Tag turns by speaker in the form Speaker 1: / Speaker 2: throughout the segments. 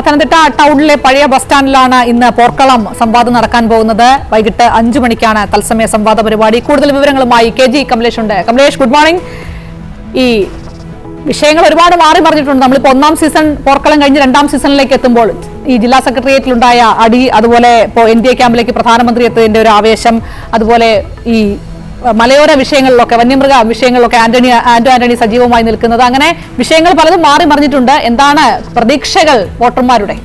Speaker 1: പത്തനംതിട്ട ടൗണിലെ പഴയ ബസ് സ്റ്റാൻഡിലാണ് ഇന്ന് പോർക്കളം സംവാദം നടക്കാൻ പോകുന്നത്. വൈകിട്ട് അഞ്ചു മണിക്കാണ് തത്സമയ സംവാദ പരിപാടി. കൂടുതൽ വിവരങ്ങളുമായി കെ ജി കമലേഷ് ഉണ്ട് കമലേഷ് ഗുഡ് മോർണിംഗ് ഈ വിഷയങ്ങൾ ഒരുപാട് മാറി പറഞ്ഞിട്ടുണ്ട് നമ്മളിപ്പോ ഒന്നാം സീസൺ പോർക്കളം കഴിഞ്ഞ് രണ്ടാം സീസണിലേക്ക് എത്തുമ്പോൾ ഈ ജില്ലാ സെക്രട്ടേറിയറ്റിലുണ്ടായ അടി അതുപോലെ ഇപ്പോൾ എൻ ഡി എ ക്യാമ്പിലേക്ക് പ്രധാനമന്ത്രി എത്തിയതിന്റെ ഒരു ആവേശം അതുപോലെ ഈ മലയോര വിഷയങ്ങളിലൊക്കെ വന്യമൃഗ വിഷയങ്ങളിലൊക്കെ ആന്റണി ആന്റോ ആന്റണി സജീവമായി നിൽക്കുന്നത്. അങ്ങനെ വിഷയങ്ങൾ പലതും മാറി മറിഞ്ഞിട്ടുണ്ട്. എന്താണ് പ്രതീക്ഷകൾ വോട്ടർമാരുടെ?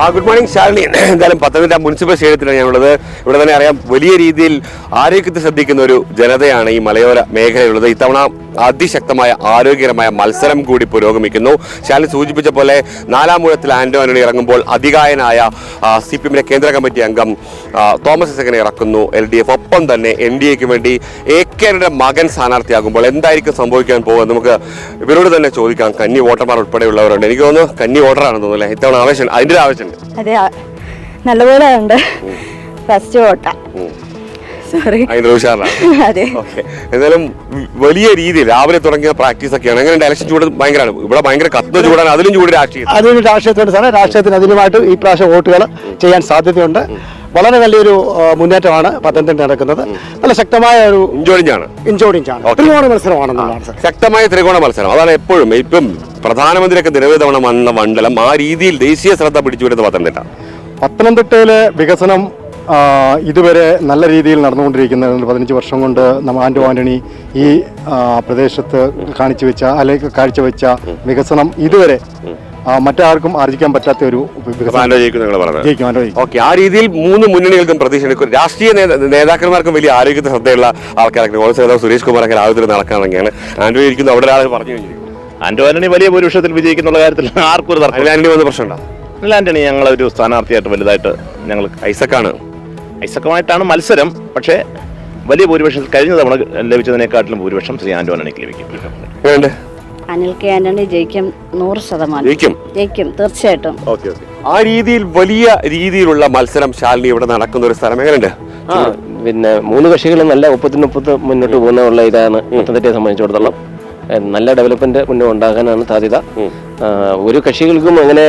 Speaker 2: ആ ഗുഡ് മോർണിംഗ് ശാലിനി. എന്തായാലും പത്തനംതിട്ട മുനിസിപ്പൽ സ്റ്റേഡിയത്തിലാണ് ഞാനുള്ളത്. ഇവിടെ തന്നെ അറിയാം വലിയ രീതിയിൽ ആരോഗ്യത്തെ ശ്രദ്ധിക്കുന്ന ഒരു ജനതയാണ് ഈ മലയോര മേഖലയുള്ളത് ഇത്തവണ അതിശക്തമായ ആരോഗ്യകരമായ മത്സരം കൂടി പുരോഗമിക്കുന്നു. ശാലിനി സൂചിപ്പിച്ച പോലെ നാലാം മൂഴത്തിൽ ആന്റോ ആന്റണി ഇറങ്ങുമ്പോൾ അധികായനായ സി പി എമ്മിന്റെ കേന്ദ്ര കമ്മിറ്റി അംഗം തോമസ് ഐസക്കിനെ ഇറക്കുന്നു. എൽ ഡി എഫ് ഒപ്പം തന്നെ എൻ ഡി എക്ക് വേണ്ടി എ കെയുടെ മകൻ സ്ഥാനാർത്ഥിയാകുമ്പോൾ എന്തായിരിക്കും സംഭവിക്കാൻ പോകുക നമുക്ക് ഇവരോട് തന്നെ ചോദിക്കാം. കന്നി വോട്ടർമാർ ഉൾപ്പെടെയുള്ളവരുണ്ട്. എനിക്ക് തോന്നുന്നു കന്നി വോട്ടറാണെന്ന് തോന്നുന്നു അല്ലേ? ഇത്തവണ ആവശ്യം അതിന്റെ ഒരു
Speaker 3: അതെ നല്ലപോലെ ഉണ്ട്. ഫസ്റ്റ് വോട്ട. സോറി അതെ.
Speaker 2: വലിയ രീതിയിൽ രാവിലെ തുടങ്ങിയ പ്രാക്ടീസ് ഒക്കെയാണ്. എങ്ങനെ ഇലക്ഷൻ ചൂട് ഭയങ്കരമാണ്. ഇവിടെ ഭയങ്കര കത്തുന്ന ചൂടാണ്. അതിലും ചൂട് രാഷ്ട്രീയം
Speaker 4: അതിന് രാഷ്ട്രീയത്തിനുണ്ട് സാറേ. രാഷ്ട്രീയത്തിന് അതിനുമായിട്ട് ഈ പ്രാവശ്യം വോട്ടുകൾ ചെയ്യാൻ സാധ്യതയുണ്ട്. വളരെ നല്ലൊരു മുന്നേറ്റമാണ് പത്തനംതിട്ട നടക്കുന്നത്. നല്ല ശക്തമായ ഒരു
Speaker 2: ഇഞ്ചോടിഞ്ചാണ്.
Speaker 4: ഇഞ്ചോടിഞ്ചാണ്. ത്രികോണ മത്സരമാണെന്നുള്ളതാണ് സാർ.
Speaker 2: ശക്തമായ ത്രികോണ മത്സരം. അതാണ് എപ്പോഴും ഇപ്പം പ്രധാനമന്ത്രിയൊക്കെ നിരവധി തവണ വന്ന മണ്ഡലം ആ രീതിയിൽ ദേശീയ ശ്രദ്ധ പിടിച്ചുവിടുന്നത് പത്തനംതിട്ട.
Speaker 4: പത്തനംതിട്ടയിലെ വികസനം ഇതുവരെ നല്ല രീതിയിൽ നടന്നുകൊണ്ടിരിക്കുന്ന പതിനഞ്ച് വർഷം കൊണ്ട് നമ്മ ആൻഡോ ആന്റണി ഈ പ്രദേശത്ത് കാണിച്ചു വെച്ച അല്ലെങ്കിൽ കാഴ്ചവെച്ച വികസനം ഇതുവരെ മറ്റാർക്കും ആർജിക്കാൻ പറ്റാത്ത ഒരു
Speaker 2: ഓക്കെ ആ രീതിയിൽ മൂന്ന് മുന്നണികൾക്കും പ്രതീക്ഷ രാഷ്ട്രീയ നേതാ- നേതാക്കന്മാർക്കും വലിയ ആരോഗ്യത്തെ ശ്രദ്ധയുള്ള ആൾക്കാരൊക്കെ കോൺഗ്രസ് നേതാവ് സുരേഷ് കുമാറൊക്കെ രാവിലെ തുടങ്ങിയാണ് ആന്റോ ഇരിക്കുന്നു അവിടെ ഒരാൾ പറഞ്ഞു കഴിഞ്ഞിരിക്കുന്നു.
Speaker 5: ആന്റോ ആന്റണി വലിയ ഭൂരിപക്ഷത്തിൽ വിജയിക്കുന്നുള്ള കാര്യത്തിൽ ആർക്കും ഒരു തർക്കം
Speaker 2: ആന്റണി വന്ന പ്രശ്നമുണ്ടോ
Speaker 5: അല്ല ആന്റണി ഞങ്ങളൊരു സ്ഥാനാർത്ഥിയായിട്ട് വലുതായിട്ട് ഞങ്ങൾ
Speaker 2: ഐസക്കാണ്.
Speaker 5: ഐസക്കുമായിട്ടാണ് മത്സരം പക്ഷേ വലിയ ഭൂരിപക്ഷത്തിൽ കഴിഞ്ഞ തവണ ലഭിച്ചതിനെക്കാട്ടിലും ഭൂരിപക്ഷം ശ്രീ ആന്റോ ആന്റണിക്ക് ലഭിക്കും
Speaker 3: അനിൽ കെ ആന്റണി ജയിക്കും നൂറ് ശതമാനം.
Speaker 2: ജയിക്കും?
Speaker 3: ജയിക്കും തീർച്ചയായിട്ടും.
Speaker 2: Okay okay. ആ രീതിയിൽ വലിയ രീതിയിലുള്ള മത്സരം ശാലിനി ഇവിടെ നടക്കുന്ന ഒരു സ്ഥലം എങ്ങനെയുണ്ട്?
Speaker 6: പിന്നെ മൂന്ന് കക്ഷികളും നല്ല ഒപ്പത്തിനൊപ്പത്ത് മുന്നോട്ട് പോകുന്ന ഉള്ള ഇതാണ് പത്തനംതിട്ടയെ സംബന്ധിച്ചിടത്തോളം. നല്ല ഡെവലപ്മെന്റ് മുന്നേ ഉണ്ടാകാനാണ് സാധ്യത ഒരു കക്ഷികൾക്കും അങ്ങനെ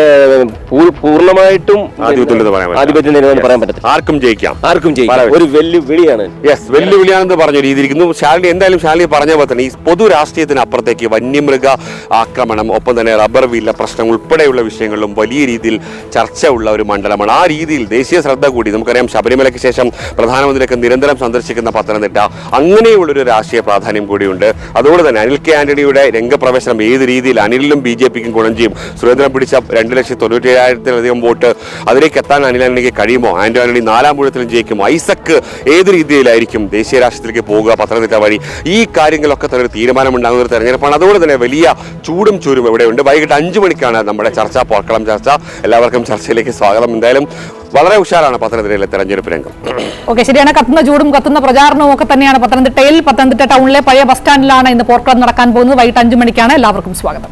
Speaker 2: പൂർണമായിട്ടും.
Speaker 6: ആധിപത്യം നേരിടുമെന്ന് പറയാൻ പറ്റത്തില്ല.
Speaker 2: ആർക്കും ജയിക്കാം.
Speaker 6: ആർക്കും
Speaker 2: ജയിക്കാം.
Speaker 6: ഒരു വെല്ലുവിളിയാണ്.
Speaker 2: യെസ് വെല്ലുവിളിയാണെന്ന് പറഞ്ഞ രീതിയിരിക്കുന്നു. ശാലിനി എന്തായാലും ശാലിനി പറഞ്ഞ പോലെ തന്നെ ഈ പൊതു രാഷ്ട്രീയത്തിന് അപ്പുറത്തേക്ക് വന്യമൃഗ ആക്രമണം ഒപ്പം തന്നെ റബ്ബർ വില്ല പ്രശ്നം ഉൾപ്പെടെയുള്ള വിഷയങ്ങളിലും വലിയ രീതിയിൽ ചർച്ച ഉള്ള ഒരു മണ്ഡലമാണ്. ആ രീതിയിൽ ദേശീയ ശ്രദ്ധ കൂടി നമുക്കറിയാം ശബരിമലയ്ക്ക് ശേഷം പ്രധാനമന്ത്രിയൊക്കെ നിരന്തരം സന്ദർശിക്കുന്ന പത്തനംതിട്ട. അങ്ങനെയുള്ളൊരു രാഷ്ട്രീയ പ്രാധാന്യം കൂടിയുണ്ട്. അതുകൊണ്ട് തന്നെ അനിൽ കെ ആന്റണിയുടെ രംഗപ്രവേശനം ഏത് രീതിയിൽ അനിലിനും ബി ജെ പിക്കും ഗുണം ചെയ്യും. സുരേന്ദ്രൻ പിടിച്ച രണ്ട് ലക്ഷത്തി തൊണ്ണൂറ്റി ഏഴായിരത്തിലധികം വോട്ട് അതിലേക്ക് എത്താൻ അനിൽ ആന്റണിക്ക് കഴിയുമോ? ആന്റോ ആന്റണി നാലാം പൂഴത്തിലും ജയിക്കും. ഐസക്ക് ഏത് രീതിയിലായിരിക്കും ദേശീയ രാഷ്ട്രത്തിലേക്ക് പോവുക പത്തനംതിട്ട വഴി? ഈ കാര്യങ്ങളൊക്കെ തന്നെ ഒരു തീരുമാനമുണ്ടാകുന്ന ഒരു തെരഞ്ഞെടുപ്പാണ്. അതുകൊണ്ട് തന്നെ വലിയ ചൂടും ചൂരും ഇവിടെയുണ്ട്. വൈകിട്ട് അഞ്ചു മണിക്കാണ് നമ്മുടെ ചർച്ച പോർക്കളം ചർച്ച. എല്ലാവർക്കും ചർച്ചയിലേക്ക് സ്വാഗതം. എന്തായാലും വളരെ ഉഷാറാണ് പത്തനംതിട്ടയിലെ തെരഞ്ഞെടുപ്പ് രംഗം.
Speaker 1: ഓക്കെ ശരിയാണ്. കത്തുന്ന ചൂടും കത്തുന്ന പ്രചാരണവും ഒക്കെ തന്നെയാണ് പത്തനംതിട്ടയിൽ. പത്തനംതിട്ട ടൗണിലെ പഴയ ബസ് സ്റ്റാൻഡിലാണ് ഇന്ന് പോർക്കളം നടക്കാൻ പോകുന്നത്. വൈകിട്ട് അഞ്ചു മണിക്കാണ് എല്ലാവർക്കും സ്വാഗതം.